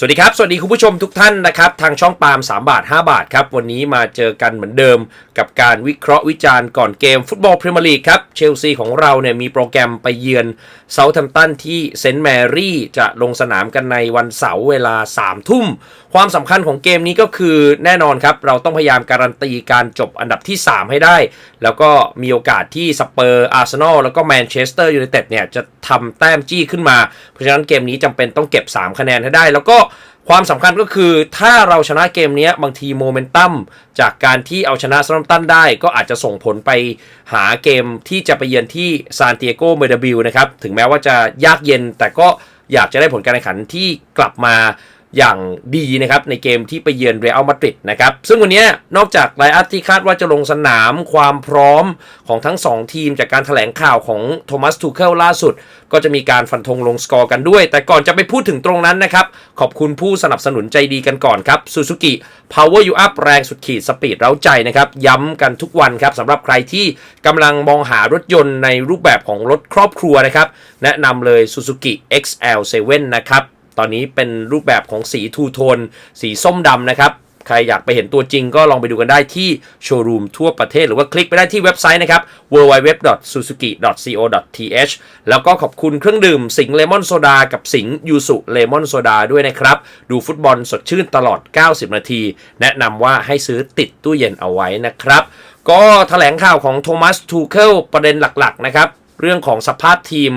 สวัสดีครับ สวัสดีคุณผู้ชมทุกท่านนะครับทางช่องปาล์ม3 บาท 5 บาทครับ วันนี้มาเจอกันเหมือนเดิม กับการวิเคราะห์วิจารณ์ก่อนเกมฟุตบอลพรีเมียร์ลีกครับเชลซีของเราเนี่ยมีโปรแกรมไปเยือนเซาท์แฮมป์ตันที่เซนต์แมรี่จะลงสนามกันในวันเสาร์เวลา 3 ทุ่ม ความสำคัญของเกมนี้ก็คือแน่นอนครับ เราต้องพยายามการันตีการจบอันดับที่ 3 ให้ได้ แล้วก็มีโอกาสที่สเปอร์อาร์เซนอลแล้วก็แมนเชสเตอร์ยูไนเต็ดเนี่ยจะทำแต้มจี้ขึ้นมา เพราะฉะนั้นเกมนี้จำเป็นต้องเก็บ 3 คะแนนให้ได้แล้วก็ความสำคัญก็คือถ้าเราชนะเกมนี้บางทีโมเมนตัมจากการที่เอาชนะซัมตันได้ ก็อาจจะส่งผลไปหาเกมที่จะไปเยือนที่ซานติเอโกเมเดบิลนะครับ ถึงแม้ว่าจะยากเย็นแต่ก็อยากจะได้ผลการแข่งขันที่กลับมา อย่างดีนะครับในเกมที่ไปเยือนเรอัลมาดริดนะครับ ซึ่งวันนี้นอกจากไลอัพที่คาดว่าจะลงสนามความพร้อมของทั้ง 2 ทีมจากการถแถลงข่าวของโทมัสทูเคิลล่าสุด ก็จะมีการฟันธงลงสกอร์กันด้วย แต่ก่อนจะไปพูดถึงตรงนั้นนะครับ ขอบคุณผู้สนับสนุนใจดีกันก่อนครับ Suzuki Power You Up แรงสุดขีดสปีดเร้าใจนะครับ ย้ำกันทุกวันครับสำหรับใครที่กำลังมองหารถยนต์ในรูปแบบของรถครอบครัวนะครับแนะนำเลย Suzuki XL7 นะครับ ตอนนี้เป็นรูปแบบของสีทูโทนสีส้มดำนะครับ ใครอยากไปเห็นตัวจริงก็ลองไปดูกันได้ที่โชว์รูมทั่วประเทศ หรือว่าคลิกไปได้ที่เว็บไซต์นะครับ www.suzuki.co.th แล้วก็ขอบคุณเครื่องดื่มสิงเลมอนโซดากับสิงยูสุเลมอนโซดาด้วยนะครับ ดูฟุตบอลสดชื่นตลอด 90 นาที แนะนำว่าให้ซื้อติดตู้เย็นเอาไว้นะครับ ก็แถลงข่าวของโทมัสทูเคิลประเด็นหลักๆนะครับเรื่องของสภาพทีม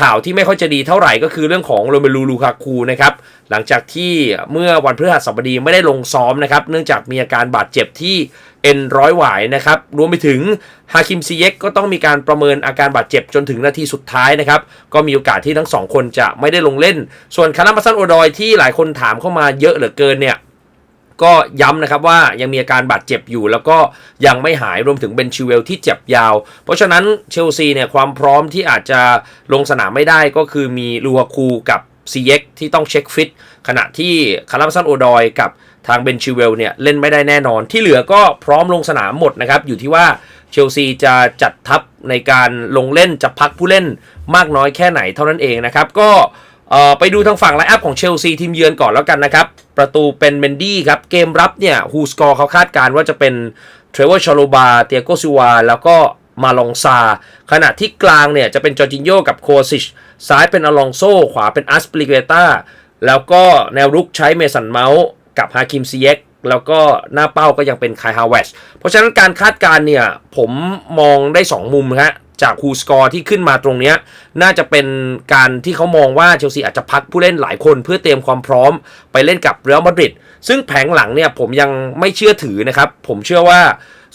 ข่าวที่ไม่ค่อยจะดีเท่าไหร่ก็คือเรื่องของโรเมลูลูคาคูนะครับหลังจากที่เมื่อวันพฤหัสบดีไม่ได้ลงซ้อมนะครับเนื่องจากมีอาการบาดเจ็บที่เอ็นร้อยหวายนะครับรวมไปถึงฮาคิมซีเยกก็ต้องมีการประเมินอาการบาดเจ็บจนถึงนาทีสุดท้ายนะครับก็มีโอกาสที่ทั้งสองคนจะไม่ได้ลงเล่น ส่วนคารามัสันโอดอยที่หลายคนถามเข้ามาเยอะเหลือเกินเนี่ย ก็ย้ำนะครับว่ายังมีอาการบาดเจ็บอยู่ แล้วก็ยังไม่หายรวมถึงเบนชิเวลที่เจ็บยาว เพราะฉะนั้นเชลซีเนี่ยความพร้อมที่อาจจะลงสนามไม่ได้ก็คือมีลูฮาคูกับซีเอ็กที่ต้องเช็คฟิตขณะที่คาร์ลสันโอดอยกับทางเบนชิเวลเนี่ยเล่นไม่ได้แน่นอน ที่เหลือก็พร้อมลงสนามหมดนะครับ อยู่ที่ว่าเชลซีจะจัดทัพในการลงเล่นจะพักผู้เล่นมากน้อยแค่ไหนเท่านั้นเองนะครับ ก็ ไปดูทางฝั่งไลน์อัพของเชลซีทีมเยือนก่อนแล้วกันนะครับ ประตูเป็นเมนดี้ครับ เกมรับเนี่ยฮูสกอร์เขาคาดการว่าจะเป็นเทรเวอร์ชโลบาเตียโกซิวา แล้วก็มาลองซา ขณะที่กลางเนี่ยจะเป็นจอร์จินโยกับโคซิช ซ้ายเป็นอลองโซ ขวาเป็นอัสปลิเกตาแล้วก็แนวรุกใช้เมสันเมาส์กับฮาคิมซีเย็กแล้วก็หน้าเป้าก็ยังเป็นคายฮาวเวชเพราะฉะนั้นการคาดการเนี่ยผมมองได้ 2 มุมฮะ จากคูสกอร์ที่ขึ้นมาตรงนี้น่าจะเป็นการที่เขามองว่าเชลซีอาจจะพักผู้เล่นหลายคนเพื่อเตรียมความพร้อมไปเล่นกับเรอัลมาดริดซึ่งแผงหลังเนี่ยผมยังไม่เชื่อถือนะครับ ผมเชื่อว่า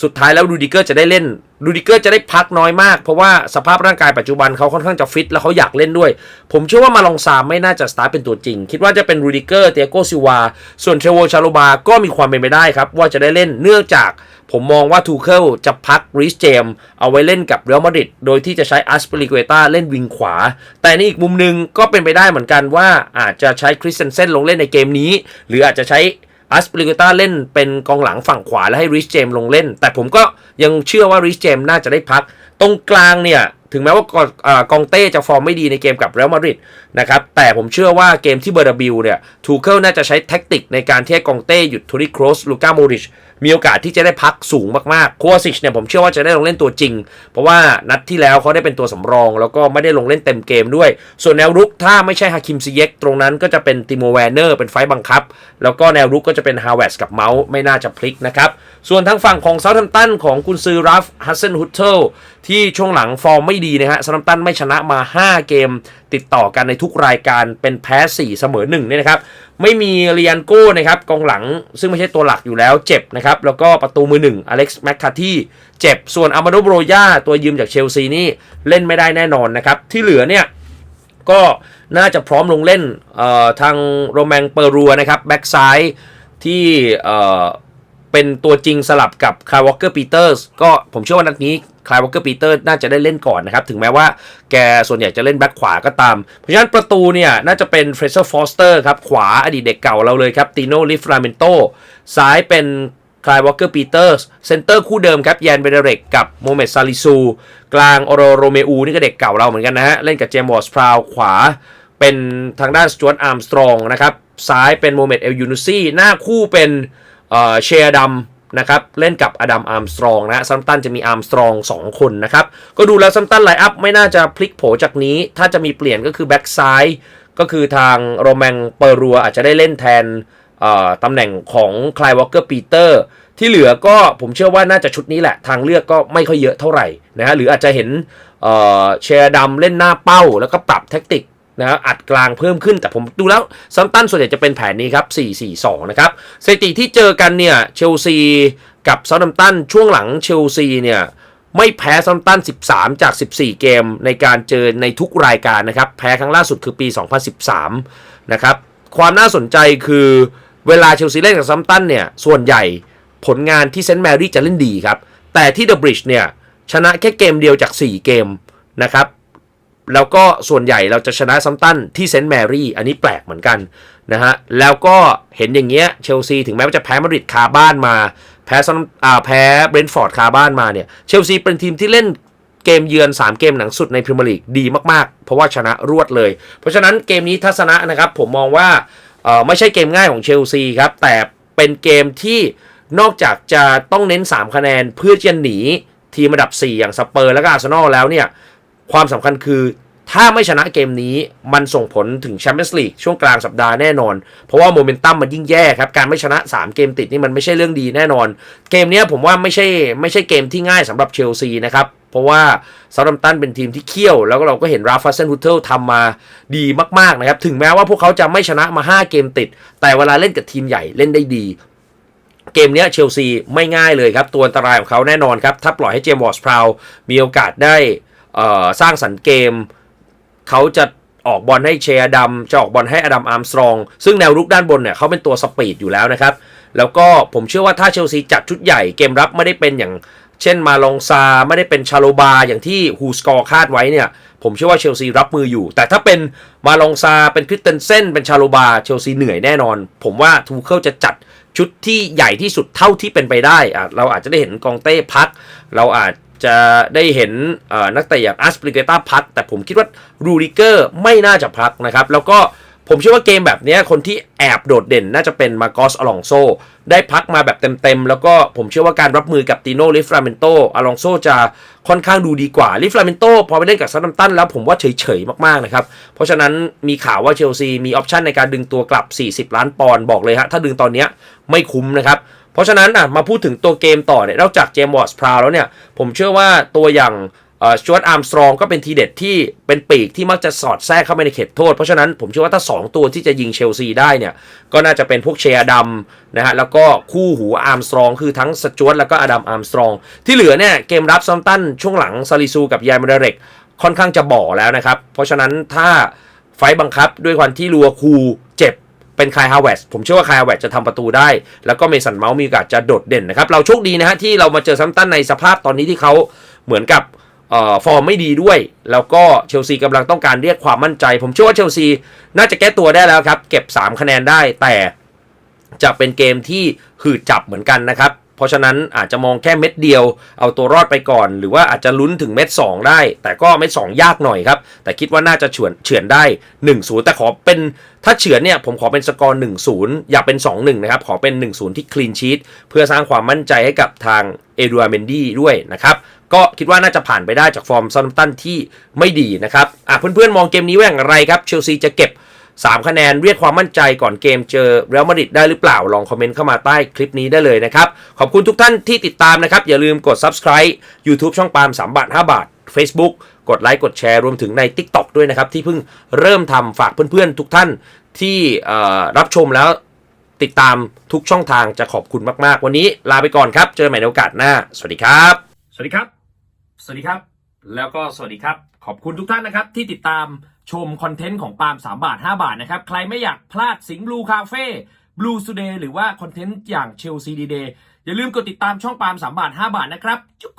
สุดท้ายแล้วรูดิเกอร์จะได้เล่นรูดิเกอร์จะได้พักน้อยมาก เพราะว่าสภาพร่างกายปัจจุบันเขาค่อนข้างจะฟิตแล้วเขาอยากเล่นด้วย ผมเชื่อว่ามาลองซามไม่น่าจะสตาร์ทเป็นตัวจริง คิดว่าจะเป็นรูดิเกอร์เตียโกซิวา ส่วนเทโวชาโลบาก็มีความเป็นไปได้ครับ ว่าจะได้เล่นเนื่องจากผมมองว่าทูเคิลจะพักริสเจม เอาไว้เล่นกับเรอัลมาดริดโดยที่จะใช้อัสเปริเกตาเล่นวิงขวา แต่ในอีกมุมหนึ่งก็เป็นไปได้เหมือนกันว่าอาจจะใช้คริสเซนเซนลงเล่นในเกมนี้ หรืออาจจะใช้ อัสเปริกตาเล่นเป็นกองหลังฝั่งขวาแล้วให้ริชเจมลงเล่น แต่ผมก็ยังเชื่อว่าริชเจมน่าจะได้พัก ตรงกลางเนี่ย ถึงแม้ว่ากองเต้จะฟอร์มไม่ดีในเกมกับเรอัลมาดริดนะครับ แต่ผมเชื่อว่าเกมที่เบอร์ดาบิลเนี่ย ทูเคิลน่าจะใช้แท็กติกในการที่ให้กองเต้หยุดทูริโครสลูก้าโมริชมีโอกาสที่จะได้พักสูงมากๆโควาซิชเนี่ยผมเชื่อว่าจะได้ลงเล่นตัวจริง เพราะว่านัดที่แล้วเขาได้เป็นตัวสำรอง แล้วก็ไม่ได้ลงเล่นเต็มเกมด้วย ส่วนแนวรุกถ้าไม่ใช่ฮาคิมซีเยกตรงนั้นก็จะเป็นติโมแวนเนอร์เป็นไฟบังคับ แล้วก็แนวรุกก็จะเป็นฮาวเวสกับเมาส์ไม่น่าจะพลิกนะครับส่วนทางฝั่งของเซาท์แฮมป์ตันของกุนซือรัฟฮัสเซนฮุตเทลที่ช่วงหลังฟอร์มไม่ดีนะฮะเซาท์แฮมป์ตันไม่ชนะมา 5 เกม ติดต่อกันในทุกรายการเป็นแพ้ 4 เสมอ1เนี่ยนะครับไม่มีเรียนโก้นะครับกองหลังซึ่งไม่ใช่ตัวหลักอยู่แล้วเจ็บนะครับแล้วก็ประตูมือหนึ่งอเล็กซ์แมคคาที่เจ็บส่วนอามาโดโบรยาตัวยืมจากเชลซีนี่เล่นไม่ได้แน่นอนนะครับที่เหลือเนี่ยก็น่าจะพร้อมลงเล่นทางโรแมงเปอรัวนะครับแบ็กซ้ายที่เป็นตัวจริงสลับกับคาร์วอเกอร์ปีเตอร์สก็ผมเชื่อว่านัดนี้ คลายวอลเกอร์ปีเตอร์น่าจะได้เล่นก่อนนะครับ ถึงแม้ว่าแกส่วนใหญ่จะเล่นแบ็คขวาก็ตาม เพราะฉะนั้นประตูเนี่ยน่าจะเป็นเฟรเซอร์ฟอสเตอร์ครับ ขวาอดีตเด็กเก่าเราเลยครับติโนลิฟราเมนโตซ้ายเป็นคลายวอลเกอร์ปีเตอร์เซนเตอร์คู่เดิมครับแยนเบเดเรกกับโมเมดซาลิซู กลางออโรโรเมอูนี่ก็เด็กเก่าเราเหมือนกันนะฮะ เล่นกับเจมส์วอร์สพราวขวา เป็นทางด้านสจวตอาร์มสตรองนะครับ ซ้ายเป็นโมเมดเอลยูนุซี่หน้าคู่เป็นเอ่อเชียร์ดำ นะครับเล่นกับอดัมอาร์มสตรองนะซัมตันจะมีอาร์มสตรอง2 คนนะครับ ก็ดูแล้วซัมตันไลอัพไม่น่าจะพลิกโผจากนี้ ถ้าจะมีเปลี่ยนก็คือแบ็กซ้ายก็คือทางโรแมงเปอรัวอาจจะได้เล่นแทนตำแหน่งของคลายวอลเกอร์ปีเตอร์ที่เหลือก็ผมเชื่อว่าน่าจะชุดนี้แหละ ทางเลือกก็ไม่ค่อยเยอะเท่าไหร่นะฮะหรืออาจจะเห็นเชียร์ดำเล่นหน้าเป้า แล้วก็ปรับแท็กติก นะอัดกลางเพิ่มขึ้นแต่ผมดูแล้วซัมตันส่วนใหญ่จะเป็นแผนนี้ครับ 4-4-2 นะครับสถิติที่เจอกันเนี่ยเชลซีกับเซาท์แฮมตันช่วงหลังเชลซีเนี่ยไม่แพ้ซัมตัน 13 จาก 14 เกมในการเจอในทุกรายการนะครับ แพ้ครั้งล่าสุดคือปี 2013 นะครับ ความน่าสนใจคือเวลาเชลซีเล่นกับซัมตันเนี่ย ส่วนใหญ่ผลงานที่เซนต์แมรี่จะเล่นดีครับ แต่ที่เดอะบริดจ์เนี่ย ชนะแค่เกมเดียวจาก 4 เกมนะครับ แล้วก็ส่วนใหญ่เราจะชนะซัมตันที่เซนต์แมรี่ อันนี้แปลกเหมือนกันนะฮะ แล้วก็เห็นอย่างเงี้ยเชลซีถึงแม้ว่าจะแพ้มาดริดคาบ้านมา แพ้ซัมอ่าแพ้เบรนท์ฟอร์ดคาบ้านมาเนี่ย เชลซีเป็นทีมที่เล่นเกมเยือน 3 เกมหนังสุดในพรีเมียร์ลีกดีมากๆ เพราะว่าชนะรวดเลย เพราะฉะนั้นเกมนี้ทัศนะนะครับ ผมมองว่าเออไม่ใช่เกมง่ายของเชลซีครับ แต่เป็นเกมที่นอกจากจะต้องเน้น 3 คะแนนเพื่อจะหนีทีมอันดับ 4 อย่างสเปอร์และก็อาร์เซนอลแล้วเนี่ย ความสำคัญคือถ้าไม่ชนะเกมนี้มันส่งผลถึงแชมเปี้ยนส์ลีกช่วงกลางสัปดาห์แน่นอน เพราะว่าโมเมนตัมมันยิ่งแย่ครับ การไม่ชนะ 3 เกมติดนี่มันไม่ใช่เรื่องดีแน่นอน เกมนี้ผมว่าไม่ใช่ไม่ใช่เกมที่ง่ายสำหรับเชลซีนะครับเพราะว่าซาร์ดัมตันเป็นทีมที่เขี้ยว แล้วก็เราก็เห็นราฟาเซนฮุตเทลทำมาดีมากๆนะครับถึงแม้ว่าพวกเขาจะไม่ชนะมา 5 เกมติด แต่เวลาเล่นกับทีมใหญ่เล่นได้ดีเกมนี้เชลซีไม่ง่ายเลยครับ ตัวอันตรายของเขาแน่นอนครับ ถ้าปล่อยให้เจมส์วอร์สพราวมีโอกาสได้ สร้างสรรค์เกม เขาจะออกบอลให้เชียร์ดำจะออกบอลให้อดัมอาร์มสตรอง ซึ่งแนวรุกด้านบนเนี่ยเขาเป็นตัวสปีดอยู่แล้วนะครับ แล้วก็ผมเชื่อว่าถ้าเชลซีจัดชุดใหญ่เกมรับไม่ได้เป็นอย่าง เช่นมาลองซาไม่ได้เป็นชาโลบาอย่างที่ฮูสกอร์คาดไว้เนี่ย ผมเชื่อว่าเชลซีรับมืออยู่ แต่ถ้าเป็นมาลองซาเป็นคริสเตนเซนเป็นชาโลบาเชลซีเหนื่อยแน่นอน ผมว่าทูเคิลจะจัดชุดที่ใหญ่ที่สุดเท่าที่เป็นไปได้ เราอาจจะได้เห็นกองเต้พัก เราอาจ จะได้เห็นนักเตะอย่างอัสปริเกต้าพัก แต่ผมคิดว่ารูริเกอร์ไม่น่าจะพักนะครับ แล้วก็ผมเชื่อว่าเกมแบบนี้คนที่แอบโดดเด่นน่าจะเป็นมาโกสอลองโซ ได้พักมาแบบเต็มๆ แล้วก็ผมเชื่อว่าการรับมือกับติโนลิฟราเมนโตอลองโซจะค่อนข้างดูดีกว่าลิฟราเมนโตพอไปเล่นกับซัตตัมตันแล้วผมว่าเฉยๆ มากๆ นะครับ เพราะฉะนั้นมีข่าวว่าเชลซีมีออปชันในการดึงตัวกลับ 40 ล้านปอนด์บอกเลยฮะถ้าดึงตอนนี้ไม่คุ้มนะครับ เพราะฉะนั้นอะมาพูดถึงตัวเกมต่อเนี่ยนอกจากเจมส์วอร์สพราวแล้วเนี่ยผมเชื่อว่าตัวอย่างสจวตอาร์มสตรองก็เป็นทีเด็ดที่เป็นปีกที่มักจะสอดแทรกเข้าไปในเขตโทษ เพราะฉะนั้นผมเชื่อว่าถ้า 2 ตัวที่จะยิงเชลซีได้เนี่ย ก็น่าจะเป็นพวกเชียร์ดำนะฮะ แล้วก็คู่หูอาร์มสตรองคือทั้งสจวตแล้วก็อดัมอาร์มสตรอง ที่เหลือเนี่ย เกมรับซัมตันช่วงหลังซาลิซูกับยายมาเดเรกค่อนข้างจะบ่อแล้วนะครับ เพราะฉะนั้นถ้าไฟบังคับด้วยความที่ลัวคู เป็นคายฮาวเวสผมเชื่อว่าคายฮาวเวสจะทำประตูได้ แล้วก็เมสันเมาส์มีโอกาสจะโดดเด่นนะครับ เราโชคดีนะฮะที่เรามาเจอซัมตันในสภาพตอนนี้ที่เขาเหมือนกับออฟอร์มไม่ดีด้วย แล้วก็เชลซีกำลังต้องการเรียกความมั่นใจ ผมเชื่อว่าเชลซีน่าจะแก้ตัวได้แล้วครับ เก็บ 3 คะแนนได้แต่จะเป็นเกมที่หืดจับเหมือนกันนะครับ เพราะฉะนั้นอาจจะมองแค่เม็ดเดียว เอาตัวรอดไปก่อน หรือว่าอาจจะลุ้นถึงเม็ด 2 ได้ แต่ก็เม็ด 2 ยากหน่อยครับ แต่คิดว่าน่าจะเฉือนเฉือนได้1-0แต่ขอเป็นถ้าเฉือนเนี่ยผมขอเป็นสกอร์1-0อย่าเป็น 2-1 นะครับ ขอเป็น 1-0 ที่คลีนชีตเพื่อสร้างความมั่นใจให้กับทางเอดูอาเมนดี้ด้วยนะครับก็คิดว่าน่าจะผ่านไปได้จากฟอร์มซัมตันที่ไม่ดีนะครับอะเพื่อนๆมองเกมนี้ว่าอย่างไรครับเชลซีจะเก็บ 3 คะแนนเรียกความมั่นใจก่อนเกมเจอเรอัลมาดริดได้หรือเปล่า ลองคอมเมนต์เข้ามาใต้คลิปนี้ได้เลยนะครับ ขอบคุณทุกท่านที่ติดตามนะครับ อย่าลืมกด subscribe YouTube ช่องปาล์ม3บาท 5 บาท Facebook กดไลค์กดแชร์รวมถึงใน TikTok ด้วยนะครับ ที่เพิ่งเริ่มทำฝากเพื่อนๆ ทุกท่านที่รับชมแล้วติดตามทุกช่องทางจะขอบคุณมากๆ วันนี้ลาไปก่อนครับ เจอกันใหม่ในโอกาสหน้า สวัสดีครับ สวัสดีครับ สวัสดีครับ แล้วก็สวัสดีครับ ขอบคุณทุกท่านนะครับ ที่ติดตามชมคอนเทนต์ของปาล์ม3 บาท 5 บาทนะครับ ใครไม่อยากพลาดสิงห์บลูคาเฟ่บลูส d เดย์หรือว่าคอนเทนต์อย่างเชลซีดีเดย์อย่าลืมกดติดตามช่องปาล์ม3 บาท 5 บาทนะครับจุ๊ก